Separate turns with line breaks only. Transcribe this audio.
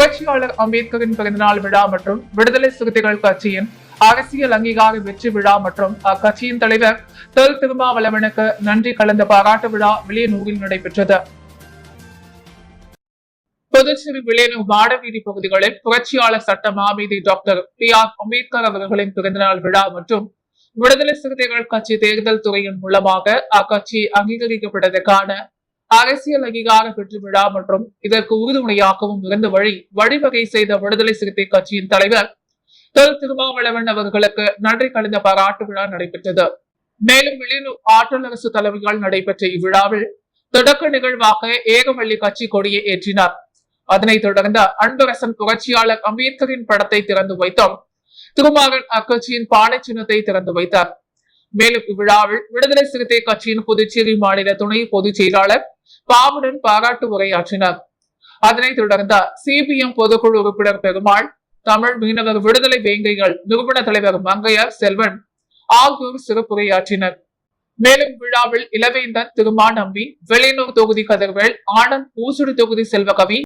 புரட்சியாளர் அம்பேத்கரின் பிறந்தநாள் விழா மற்றும் விடுதலை சிறுத்தைகள் கட்சியின் அரசியல் அங்கீகார வெற்றி விழா மற்றும் அக்கட்சியின் தலைவர் தொல் திருமாவளவனுக்கு நன்றி கலந்த பாராட்டு விழா வில்லியனூரில் நடைபெற்றது. புதுச்சேரி வில்லியனூர் வாடவீதி பகுதிகளில் புரட்சியாளர் சட்ட மாமீதி டாக்டர் பி ஆர் அம்பேத்கர் அவர்களின் பிறந்தநாள் விழா மற்றும் விடுதலை சிறுத்தைகள் கட்சி தேர்தல் துறையின் மூலமாக அக்கட்சி அங்கீகரிக்கப்பட்டதற்கான அரசியல் அங்கீகார வெற்றி விழா மற்றும் இதற்கு உறுதுணையாகவும் இருந்த வழி வழிவகை செய்த விடுதலை சிறுத்தை கட்சியின் தலைவர் திரு திருமாவளவன் அவர்களுக்கு நன்றி கலந்த பாராட்டு விழா நடைபெற்றது. மேலும் வெளியூர் ஆற்றல் அரசு தலைமையால் நடைபெற்ற இவ்விழாவில் தொடக்க நிகழ்வாக ஏகவள்ளி கட்சி கொடியை ஏற்றினார். அதனைத் தொடர்ந்து அன்பரசன் புரட்சியாளர் அம்பேத்கரின் படத்தை திறந்து வைத்தோம். திருமாவன் அக்கட்சியின் பானை சின்னத்தை திறந்து வைத்தார். மேலும் இவ்விழாவில் விடுதலை சிறுத்தை கட்சியின் புதுச்சேரி மாநில துணை பொதுச் செயலாளர் பாமுடன் பாராட்டு உரையாற்றினார். அதனைத் தொடர்ந்த சிபிஎம் பொதுக்குழு உறுப்பினர் பெருமாள் தமிழ் மீனவர் விடுதலை வேங்கைகள் நிறுவன தலைவர் மங்கையர் செல்வன் ஆகியோர் சிறப்புரையாற்றினர். மேலும் விழாவில் இளவேந்தன் திருமாநம்பி வெளியூர் தொகுதி கதிர்வேல் ஆனந்த் ஊசுடு தொகுதி செல்வகவி